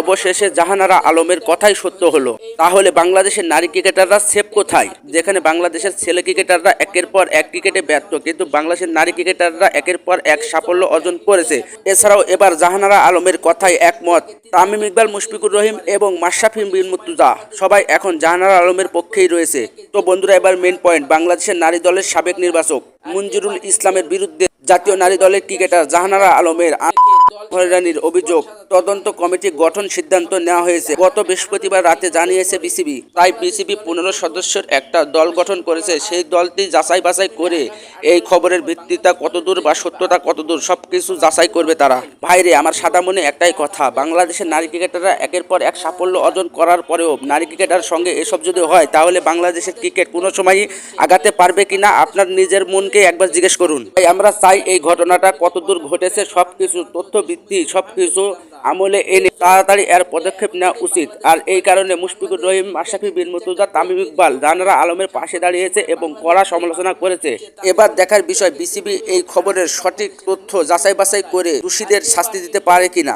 অবশেষে জাহানারা আলমের কথাই সত্য হলো। তাহলে বাংলাদেশের নারী ক্রিকেটাররা সেফ কোথায়? যেখানে বাংলাদেশের ছেলে ক্রিকেটাররা একের পর এক ক্রিকেটে ব্যর্থ, কিন্তু বাংলাদেশের নারী ক্রিকেটাররা একের পর এক সাফল্য অর্জন করেছে। এছাড়াও এবার জাহানারা আলমের কথায় একমত, তামিম ইকবাল, মুশফিকুর রহিম এবং মাশরাফি বিন মুর্তুজা সবাই এখন জাহানারা আলমের পক্ষেই রয়েছে। তো বন্ধুরা, এবার মেন পয়েন্ট বাংলাদেশের নারী দলের সাবেক নির্বাচক মঞ্জুরুল ইসলামের বিরুদ্ধে জাতীয় নারী দলের ক্রিকেটার জাহানারা আলমের হয়রানির অভিযোগ। তদন্ত কমিটি গঠন সিদ্ধান্ত নেওয়া হয়েছে। গত বৃহস্পতিবার রাতে জানিয়েছে বিসিবি। তাই বিসিবি পনেরো সদস্যের একটা দল গঠন করেছে। সেই দলটি যাচাই বাছাই করে এই খবরের ভিত্তিতা কতদূর বা সত্যতা কতদূর সবকিছু যাচাই করবে তারা। ভাইরে, আমার সাদা মনে একটাই কথা। বাংলাদেশের নারী ক্রিকেটাররা একের পর এক সাফল্য অর্জন করার পরেও নারী ক্রিকেটার সঙ্গে এসব যদি হয়, তাহলে বাংলাদেশের ক্রিকেট কোনো সময়ই আগাতে পারবে কিনা আপনার নিজের মনকে একবার জিজ্ঞেস করুন। তাই আমরা চাই এই ঘটনাটা কতদূর ঘটেছে, সবকিছু তথ্য ভিত্তি সব কিছু আমলে এনে তাড়াতাড়ি এর পদক্ষেপ নেওয়া উচিত। আর এই কারণে মুশফিকুর রহিম মাশরাফি বিন মতুজা তামিম ইকবাল, জানারা আলমের পাশে দাঁড়িয়েছে এবং কড়া সমালোচনা করেছে। এবার দেখার বিষয়, বিসিবি এই খবরের সঠিক তথ্য যাচাই বাছাই করে দোষীদের শাস্তি দিতে পারে কিনা।